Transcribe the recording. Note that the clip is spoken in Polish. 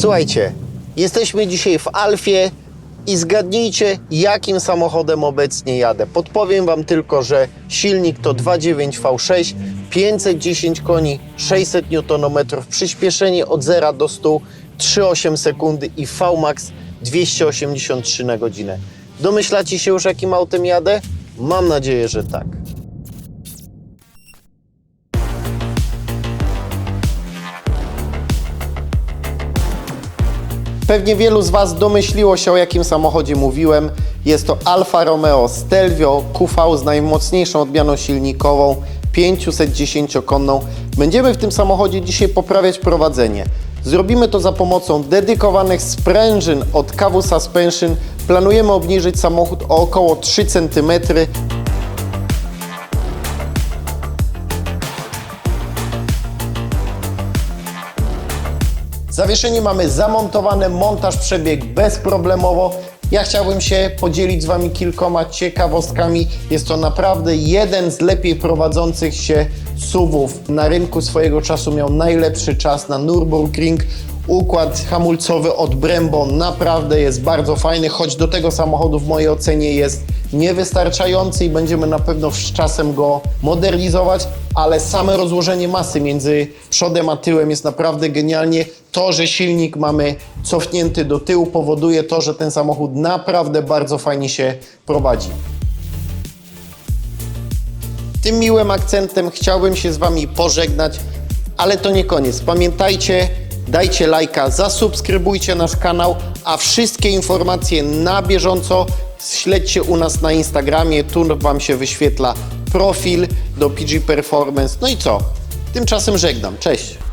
Słuchajcie, jesteśmy dzisiaj w Alfie i zgadnijcie, jakim samochodem obecnie jadę. Podpowiem Wam tylko, że silnik to 2.9 V6, 510 koni, 600 Nm, przyspieszenie od 0 do 100 3,8 sekundy i VMAX 283 na godzinę. Domyślacie się już, jakim autem jadę? Mam nadzieję, że tak. Pewnie wielu z Was domyśliło się, o jakim samochodzie mówiłem. Jest to Alfa Romeo Stelvio QV z najmocniejszą odmianą silnikową, 510-konną. Będziemy w tym samochodzie dzisiaj poprawiać prowadzenie. Zrobimy to za pomocą dedykowanych sprężyn od KW Suspension. Planujemy obniżyć samochód o około 3 cm. Zawieszenie mamy zamontowane, montaż przebiegł bezproblemowo. Ja chciałbym się podzielić z Wami kilkoma ciekawostkami. Jest to naprawdę jeden z lepiej prowadzących się SUVów na rynku swojego czasu. Miał najlepszy czas na Nürburgring. Układ hamulcowy od Brembo naprawdę jest bardzo fajny, choć do tego samochodu w mojej ocenie jest niewystarczający i będziemy na pewno z czasem go modernizować, ale same rozłożenie masy między przodem a tyłem jest naprawdę genialnie. To, że silnik mamy cofnięty do tyłu powoduje to, że ten samochód naprawdę bardzo fajnie się prowadzi. Tym miłym akcentem chciałbym się z Wami pożegnać, ale to nie koniec. Pamiętajcie, dajcie lajka, zasubskrybujcie nasz kanał, a wszystkie informacje na bieżąco śledźcie u nas na Instagramie. Tu Wam się wyświetla profil do PG Performance. No i co? Tymczasem żegnam. Cześć!